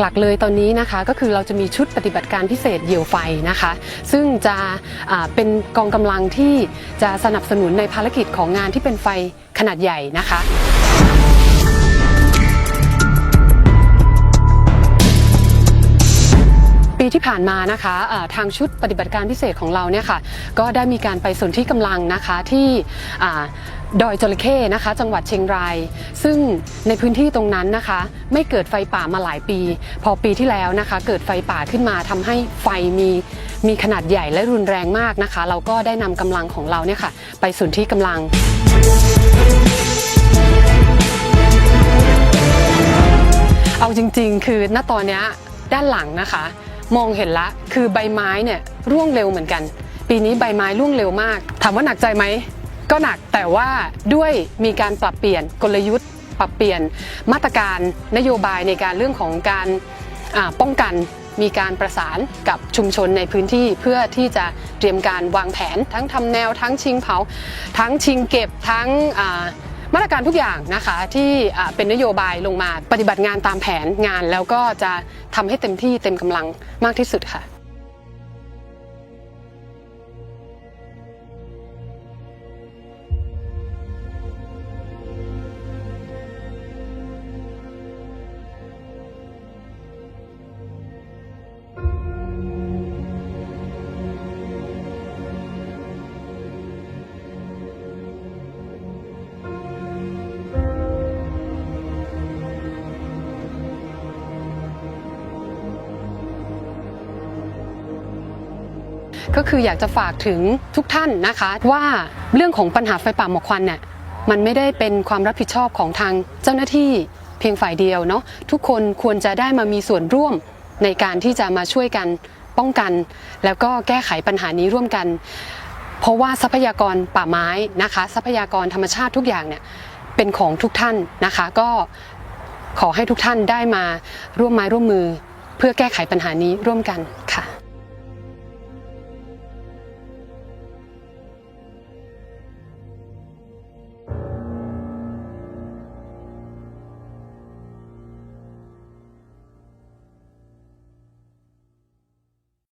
หลักๆ เลยตอนนี้นะคะก็คือเราจะมีชุดปฏิบัติการพิเศษเหยี่ยวไฟนะคะ ซึ่งจะเป็นกองกำลังที่จะสนับสนุนในภารกิจของงานที่เป็นไฟขนาดใหญ่นะคะ ที่ผ่านมานะคะทางชุดปฏิบัติการพิเศษของเราเนี่ยค่ะก็ได้มีการไปสนที่กำลังนะคะที่ดอยจระเข้นะคะ จังหวัดเชียงราย ซึ่งในพื้นที่ตรงนั้นนะคะ ไม่เกิดไฟป่ามาหลายปี พอปีที่แล้วนะคะ เกิดไฟป่าขึ้นมาทำให้ไฟมีมีขนาดใหญ่และรุนแรงมากนะคะ เราก็ได้นำกำลังของเราเนี่ยค่ะ ไปสนที่กำลังเอาจริงๆ คือณตอนนี้ด้านหลังนะคะ มองเห็นละ คือใบไม้เนี่ยร่วงเร็วเหมือนกัน ปีนี้ใบไม้ร่วงเร็วมาก ถามว่าหนักใจไหม ก็หนักแต่ว่าด้วยมีการปรับเปลี่ยนกลยุทธ์ ปรับเปลี่ยนมาตรการนโยบายในการเรื่องของการป้องกันมีการประสานกับชุมชนในพื้นที่เพื่อที่จะเตรียมการวางแผนทั้งทำแนวทั้งชิงเผา ทั้งชิงเก็บทั้ง มาตรการทุกอย่างนะคะที่เป็นนโยบายลงมาปฏิบัติงานตามแผนงาน แล้วก็จะทำให้เต็มที่เต็มกำลังมากที่สุดค่ะ ก็คืออยากจะฝากถึงทุกท่านนะคะ ว่าเรื่องของปัญหาไฟป่าหมอกควันเนี่ยมันไม่ได้เป็นความรับผิดชอบของทางเจ้าหน้าที่เพียงฝ่ายเดียวเนาะทุกคนควรจะได้มามีส่วนร่วมในการที่จะมาช่วยกันป้องกัน แล้วก็แก้ไขปัญหานี้ร่วมกัน เพราะว่าทรัพยากรป่าไม้นะคะ ทรัพยากรธรรมชาติทุกอย่างเนี่ยเป็นของทุกท่านนะคะ ก็ขอให้ทุกท่านได้มาร่วมไม้ร่วมมือ เพื่อแก้ไขปัญหานี้ร่วมกันค่ะ